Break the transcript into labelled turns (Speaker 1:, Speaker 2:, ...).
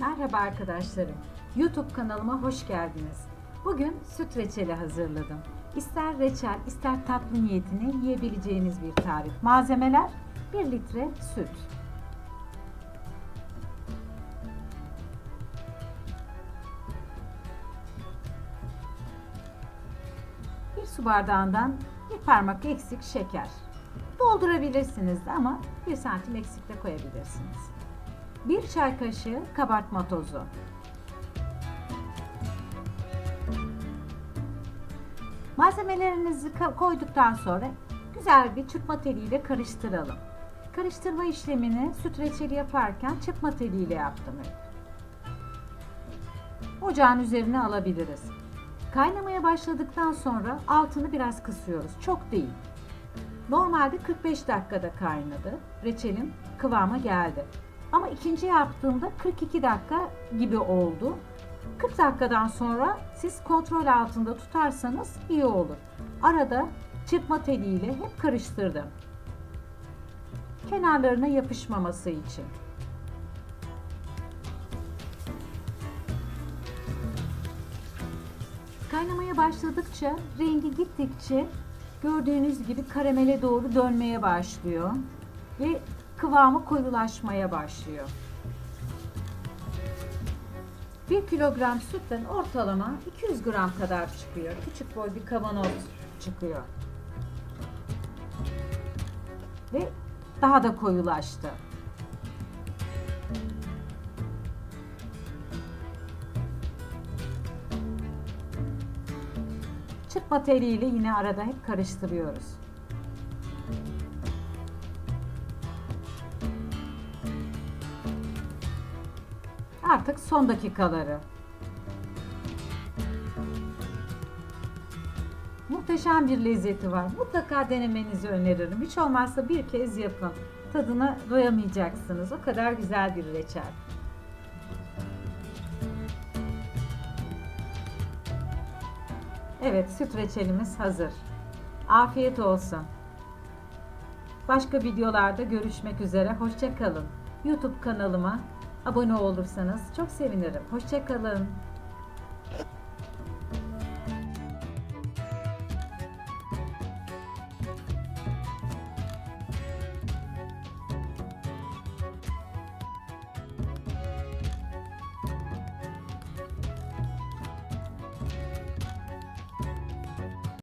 Speaker 1: Merhaba arkadaşlarım. YouTube kanalıma hoş geldiniz. Bugün süt reçeli hazırladım. İster reçel, ister tatlı niyetine yiyebileceğiniz bir tarif. Malzemeler 1 litre süt. Bir su bardağından bir parmak eksik şeker. Doldurabilirsiniz ama bir santim eksik de koyabilirsiniz. 1 çay kaşığı kabartma tozu. Malzemelerinizi ka- koyduktan sonra güzel bir çırpma teliyle karıştıralım. Karıştırma işlemini süt reçeli yaparken çırpma teliyle yaptım. Ocağın üzerine alabiliriz. Kaynamaya başladıktan sonra altını biraz kısıyoruz. Çok değil. Normalde 45 dakikada kaynadı. Reçelim kıvama geldi. Ama ikinci yaptığımda 42 dakika gibi oldu. 40 dakikadan sonra siz kontrol altında tutarsanız iyi olur. Arada çırpma teliyle hep karıştırdım. Kenarlarına yapışmaması için. Kaynamaya başladıkça, rengi gittikçe gördüğünüz gibi karamele doğru dönmeye başlıyor ve kıvamı koyulaşmaya başlıyor. 1 kilogram sütten ortalama 200 gram kadar çıkıyor. Küçük boy bir kavanoz çıkıyor. Ve daha da koyulaştı. Çırpma teliyle yine arada hep karıştırıyoruz. Artık son dakikaları. Muhteşem bir lezzeti var. Mutlaka denemenizi öneririm. Hiç olmazsa bir kez yapın. Tadına doyamayacaksınız. O kadar güzel bir reçel. Evet, süt reçelimiz hazır. Afiyet olsun. Başka videolarda görüşmek üzere. Hoşça kalın. YouTube kanalıma abone olursanız çok sevinirim. Hoşça kalın.